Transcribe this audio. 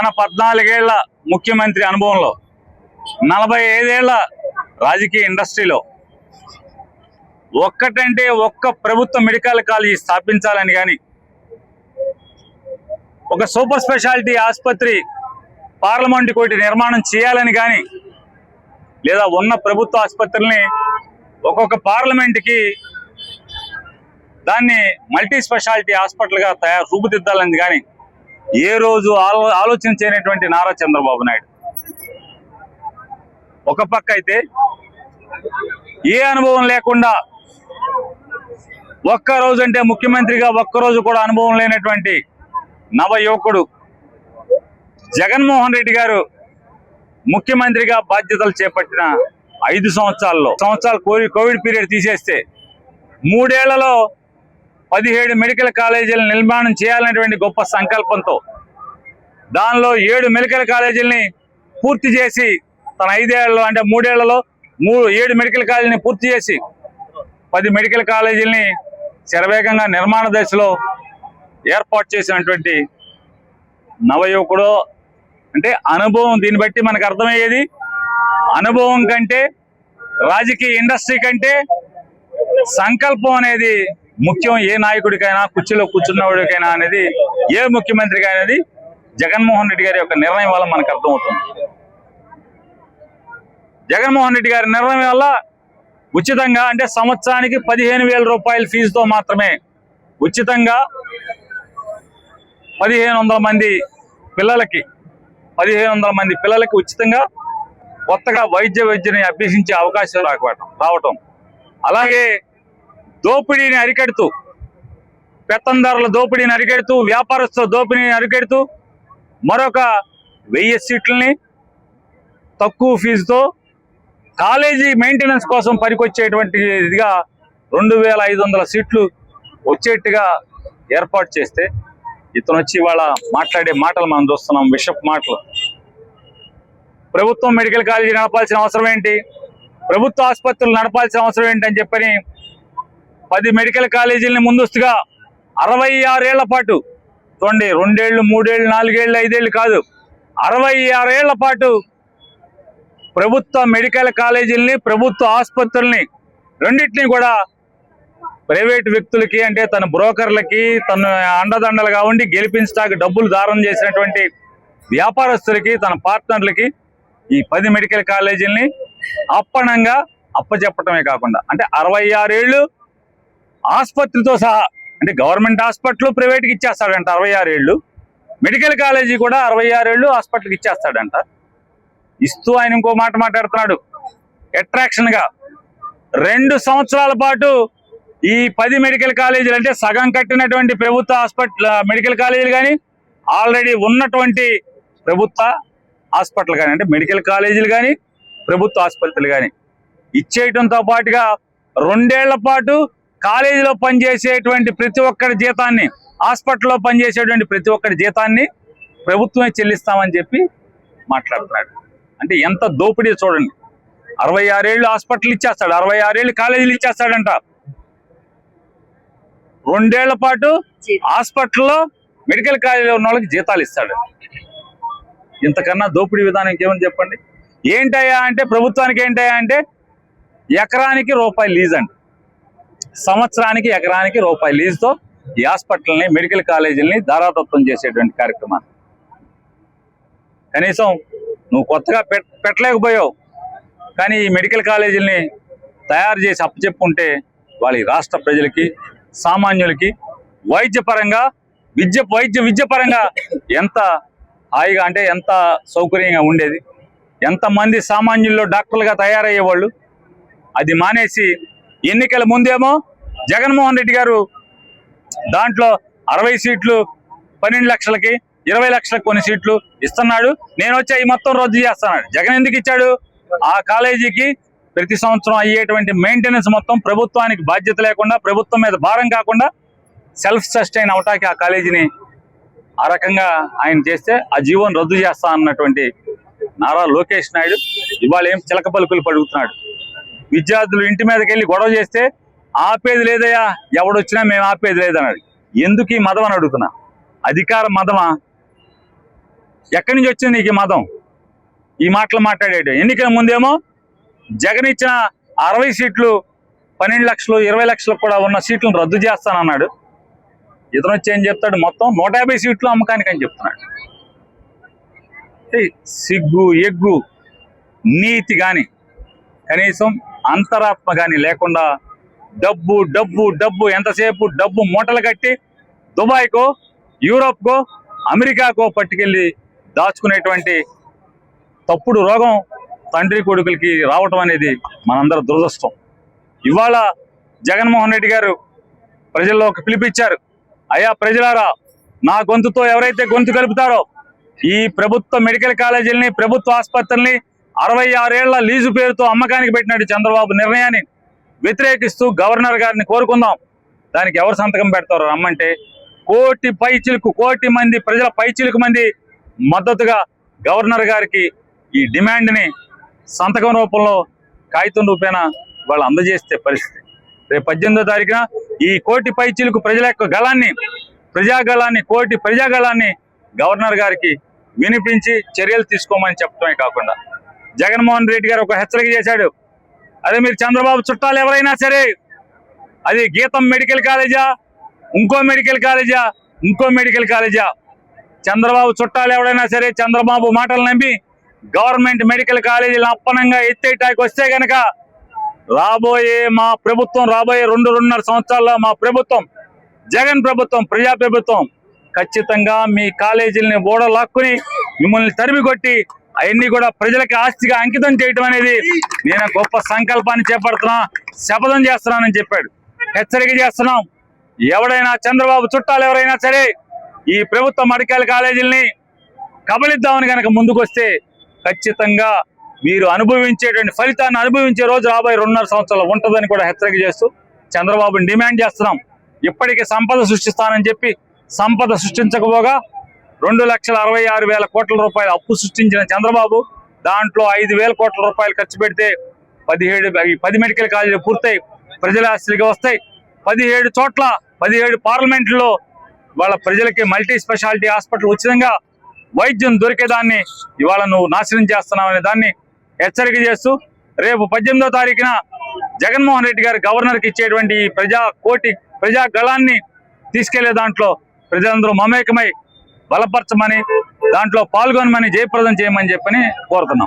తన పద్నాలుగేళ్ళ ముఖ్యమంత్రి అనుభవంలో నలభై ఐదేళ్ళ రాజకీయ ఇండస్ట్రీలో ఒక్కటంటే ఒక్క ప్రభుత్వ మెడికల్ కాలేజీ స్థాపించాలని కానీ ఒక సూపర్ స్పెషాలిటీ ఆసుపత్రి పార్లమెంటు కోటి నిర్మాణం చేయాలని కానీ లేదా ఉన్న ప్రభుత్వ ఆసుపత్రుల్ని ఒక్కొక్క పార్లమెంట్కి దాన్ని మల్టీ స్పెషాలిటీ హాస్పిటల్గా తయారు రూపుదిద్దాలని కానీ ఏ రోజు ఆలో ఆలోచన చేయనటువంటి నారా చంద్రబాబు నాయుడు? ఒక పక్క అయితే ఏ అనుభవం లేకుండా ఒక్క రోజు అంటే ముఖ్యమంత్రిగా ఒక్క రోజు కూడా అనుభవం లేనటువంటి నవ యువకుడు జగన్మోహన్ రెడ్డి గారు ముఖ్యమంత్రిగా బాధ్యతలు చేపట్టిన ఐదు సంవత్సరాల్లో సంవత్సరాలు కోవిడ్ పీరియడ్ తీసేస్తే మూడేళ్ళలో పదిహేడు మెడికల్ కాలేజీల నిర్మాణం చేయాలనేటువంటి గొప్ప సంకల్పంతో దానిలో ఏడు మెడికల్ కాలేజీలని పూర్తి చేసి తన ఐదేళ్ళలో అంటే మూడేళ్ళలో మూడు ఏడు మెడికల్ కాలేజీని పూర్తి చేసి పది మెడికల్ కాలేజీలని శరవేగంగా నిర్మాణ దశలో ఏర్పాటు చేసినటువంటి నవయువకుడు. అంటే అనుభవం దీన్ని బట్టి మనకు అర్థమయ్యేది అనుభవం కంటే రాజకీయ ఇండస్ట్రీ కంటే సంకల్పం అనేది ముఖ్యం ఏ నాయకుడికైనా కుర్చీలో కూర్చున్నవాడికైనా అనేది ఏ ముఖ్యమంత్రికి అనేది జగన్మోహన్ రెడ్డి గారి యొక్క నిర్ణయం వల్ల మనకు అర్థమవుతుంది. జగన్మోహన్ రెడ్డి గారి నిర్ణయం వల్ల ఉచితంగా అంటే సంవత్సరానికి పదిహేను వేల రూపాయల ఫీజుతో మాత్రమే ఉచితంగా పదిహేను వందల మంది పిల్లలకి పదిహేను వందల మంది పిల్లలకి ఉచితంగా కొత్తగా వైద్య వైద్యుని అభ్యసించే అవకాశం రాకపోవటం రావటం. అలాగే దోపిడీని అరికడుతూ పెత్తందారుల దోపిడీని అరికెడుతూ వ్యాపారస్తుల దోపిడీని అరికెడుతూ మరొక వెయ్యి సీట్లని తక్కువ ఫీజుతో కాలేజీ మెయింటెనెన్స్ కోసం పనికొచ్చేటువంటిదిగా రెండు వేల ఐదు వందల సీట్లు వచ్చేట్టుగా ఏర్పాటు చేస్తే ఇతను వచ్చి ఇవాళ మాట్లాడే మాటలు మనం చూస్తున్నాం విషప్ మాటలు. ప్రభుత్వం మెడికల్ కాలేజీ నడపాల్సిన అవసరం ఏంటి? ప్రభుత్వ ఆసుపత్రులు నడపాల్సిన అవసరం ఏంటి అని చెప్పని పది మెడికల్ కాలేజీలని ముందస్తుగా అరవై ఆరేళ్ళ పాటు చూడండి రెండేళ్ళు మూడేళ్ళు నాలుగేళ్ళు ఐదేళ్ళు కాదు అరవై ఆరేళ్ళ పాటు ప్రభుత్వ మెడికల్ కాలేజీలని ప్రభుత్వ ఆసుపత్రుల్ని రెండింటినీ కూడా ప్రైవేట్ వ్యక్తులకి అంటే తన బ్రోకర్లకి తన అండదండలుగా ఉండి గెలిపించడానికి డబ్బులు దారం చేసినటువంటి వ్యాపారస్తులకి తన పార్ట్నర్లకి ఈ పది మెడికల్ కాలేజీల్ని అప్పనంగా అప్పచెప్పటమే కాకుండా అంటే అరవై ఆరేళ్ళు ఆసుపత్రితో సహా అంటే గవర్నమెంట్ హాస్పిటల్ ప్రైవేట్కి ఇచ్చేస్తాడంట అరవై ఆరేళ్ళు మెడికల్ కాలేజీ కూడా అరవై ఆరేళ్ళు హాస్పిటల్కి ఇచ్చేస్తాడంట. ఇస్తూ ఆయన ఇంకో మాట మాట్లాడుతున్నాడు. అట్రాక్షన్గా రెండు సంవత్సరాల పాటు ఈ పది మెడికల్ కాలేజీలు అంటే సగం కట్టినటువంటి ప్రభుత్వ హాస్పిటల్ మెడికల్ కాలేజీలు కానీ ఆల్రెడీ ఉన్నటువంటి ప్రభుత్వ హాస్పిటల్ కానీ అంటే మెడికల్ కాలేజీలు కానీ ప్రభుత్వ ఆసుపత్రులు కానీ ఇచ్చేయటంతో పాటుగా రెండేళ్ళ పాటు కాలేజీలో పనిచేసేటువంటి ప్రతి ఒక్కరి జీతాన్ని హాస్పిటల్లో పనిచేసేటువంటి ప్రతి ఒక్కరి జీతాన్ని ప్రభుత్వమే చెల్లిస్తామని చెప్పి మాట్లాడుతున్నాడు. అంటే ఎంత దోపిడీ చూడండి. అరవై ఆరేళ్ళు హాస్పిటల్ ఇచ్చేస్తాడు అరవై ఆరేళ్ళు కాలేజీలు ఇచ్చేస్తాడంట. రెండేళ్ళ పాటు హాస్పిటల్లో మెడికల్ కాలేజీలో ఉన్న వాళ్ళకి జీతాలు ఇస్తాడు. ఇంతకన్నా దోపిడీ విధానం ఇంకేమని చెప్పండి? ఏంటయ్యా అంటే ప్రభుత్వానికి ఏంటయ్యా అంటే ఎకరానికి రూపాయి లీజ్ అంట సంవత్సరానికి ఎకరానికి రూపాయి లీజుతో ఈ హాస్పిటల్ని మెడికల్ కాలేజీలని ధారాతత్వం చేసేటువంటి కార్యక్రమాన్ని కనీసం నువ్వు కొత్తగా పెట్ పెట్టలేకపోయావు. కానీ ఈ మెడికల్ కాలేజీలని తయారు చేసి అప్పచెప్పుకుంటే వాళ్ళ ఈ రాష్ట్ర ప్రజలకి సామాన్యులకి వైద్యపరంగా విద్య వైద్య విద్యపరంగా ఎంత హాయిగా అంటే ఎంత సౌకర్యంగా ఉండేది. ఎంతమంది సామాన్యుల్లో డాక్టర్లుగా తయారయ్యేవాళ్ళు. అది మానేసి ఎన్నికల ముందేమో జగన్మోహన్ రెడ్డి గారు దాంట్లో అరవై సీట్లు పన్నెండు లక్షలకి ఇరవై లక్షలకు కొన్ని సీట్లు ఇస్తున్నాడు. నేను వచ్చి ఈ మొత్తం రద్దు చేస్తున్నాడు. జగన్ ఎందుకు ఇచ్చాడు? ఆ కాలేజీకి ప్రతి సంవత్సరం అయ్యేటువంటి మెయింటెనెన్స్ మొత్తం ప్రభుత్వానికి బాధ్యత లేకుండా ప్రభుత్వం మీద భారం కాకుండా సెల్ఫ్ సస్టైన్ అవటానికి ఆ కాలేజీని ఆ రకంగా ఆయన చేస్తే ఆ జీవోని రద్దు చేస్తా అన్నటువంటి నారా లోకేష్ నాయుడు ఇవాళ ఏం చిలక పలుకులు పడుగుతున్నాడు. విద్యార్థులు ఇంటి మీదకి వెళ్ళి గొడవ చేస్తే ఆపేది లేదయ్యా ఎవడొచ్చినా మేము ఆపేది లేదన్నాడు ఎందుకు ఈ మదం అని అడుగుతున్నా? అధికార మదమా? ఎక్కడి నుంచి వచ్చింది నీకు ఈ మతం ఈ మాటలు మాట్లాడేటి? ఎన్నికల ముందేమో జగన్ ఇచ్చిన అరవై సీట్లు పన్నెండు లక్షలు ఇరవై లక్షలు కూడా ఉన్న సీట్లను రద్దు చేస్తానన్నాడు. ఇతను వచ్చి ఏం చెప్తాడు? మొత్తం నూట యాభై సీట్లు అమ్మకానికి అని చెప్తున్నాడు. ఏ సిగ్గు ఎగ్గు నీతి కానీ కనీసం అంతరాత్మ కానీ లేకుండా డబ్బు డబ్బు డబ్బు ఎంతసేపు డబ్బు మూటలు కట్టి దుబాయ్కో యూరోప్కో అమెరికాకో పట్టుకెళ్ళి దాచుకునేటువంటి తప్పుడు రోగం తండ్రి కొడుకులకి రావటం అనేది మనందరి దురదృష్టం. ఇవాళ జగన్మోహన్ రెడ్డి గారు ప్రజల్లోకి పిలిపించారు. అయ్యా ప్రజలారా నా గొంతుతో ఎవరైతే గొంతు కలుపుతారో ఈ ప్రభుత్వ మెడికల్ కాలేజీలని ప్రభుత్వ ఆసుపత్రుల్ని అరవై ఆరేళ్ళ లీజు పేరుతో అమ్మకానికి పెట్టినట్టు చంద్రబాబు నిర్ణయాన్ని వ్యతిరేకిస్తూ గవర్నర్ గారిని కోరుకుందాం. దానికి ఎవరు సంతకం పెడతారో రమ్మంటే కోటి పైచిలుకు కోటి మంది ప్రజల పైచిలుకు మంది మద్దతుగా గవర్నర్ గారికి ఈ డిమాండ్ని సంతకం రూపంలో కాగితం రూపేణ వాళ్ళు అందజేస్తే పరిస్థితి. రేపు పద్దెనిమిదో తారీఖున ఈ కోటి పైచిలుకు ప్రజల యొక్క గళాన్ని ప్రజాగళాన్ని కోటి ప్రజాగళాన్ని గవర్నర్ గారికి వినిపించి చర్యలు తీసుకోమని చెప్పడమే కాకుండా జగన్మోహన్ రెడ్డి గారు ఒక హెచ్చరిక చేశాడు. అదే మీరు చంద్రబాబు చుట్టాలు ఎవరైనా సరే అది గీతం మెడికల్ కాలేజా ఇంకో మెడికల్ కాలేజా ఇంకో మెడికల్ కాలేజా? చంద్రబాబు చుట్టాలు ఎవరైనా సరే చంద్రబాబు మాటలు నమ్మి గవర్నమెంట్ మెడికల్ కాలేజీలు అప్పనంగా ఎత్తేటాకి వస్తే గనక రాబోయే మా ప్రభుత్వం రాబోయే రెండు రెండున్నర సంవత్సరాల్లో మా ప్రభుత్వం జగన్ ప్రభుత్వం ప్రజా ప్రభుత్వం ఖచ్చితంగా మీ కాలేజీలని ఓడలాక్కుని మిమ్మల్ని తరిమి కొట్టి అవన్నీ కూడా ప్రజలకు ఆస్తిగా అంకితం చేయటం అనేది నేను గొప్ప సంకల్పాన్ని చేపడుతున్నా శపథం చేస్తున్నానని చెప్పాడు. హెచ్చరిక చేస్తున్నాం. ఎవడైనా చంద్రబాబు చుట్టాలు ఎవరైనా సరే ఈ ప్రభుత్వ మడికాయల కాలేజీలని కబలిద్దామని కనుక ముందుకొస్తే ఖచ్చితంగా మీరు అనుభవించేటువంటి ఫలితాన్ని అనుభవించే రోజు రాబోయే రెండున్నర సంవత్సరాలు ఉంటుందని కూడా హెచ్చరిక చేస్తూ చంద్రబాబుని డిమాండ్ చేస్తున్నాం. ఇప్పటికే సంపద సృష్టిస్తానని చెప్పి సంపద సృష్టించకపోగా రెండు లక్షల అరవై ఆరు వేల కోట్ల రూపాయల అప్పు సృష్టించిన చంద్రబాబు దాంట్లో ఐదు వేల కోట్ల రూపాయలు ఖర్చు పెడితే పదిహేడు పది మెడికల్ కాలేజీలు పూర్తయి ప్రజల ఆస్తులకి వస్తాయి. పదిహేడు చోట్ల పదిహేడు పార్లమెంట్లో వాళ్ళ ప్రజలకి మల్టీ స్పెషాలిటీ హాస్పిటల్ ఉచితంగా వైద్యం దొరికేదాన్ని ఇవాళ నువ్వు నాశనం చేస్తున్నావు దాన్ని హెచ్చరిక చేస్తూ రేపు పద్దెనిమిదో తారీఖున జగన్మోహన్ రెడ్డి గారు గవర్నర్కి ఇచ్చేటువంటి ఈ ప్రజా కోటి ప్రజా గళాన్ని తీసుకెళ్ళే దాంట్లో ప్రజలందరూ మమేకమై బలపరచమని దాంట్లో పాల్గొనమని జయప్రదం చేయమని చెప్పని కోరుతున్నాం.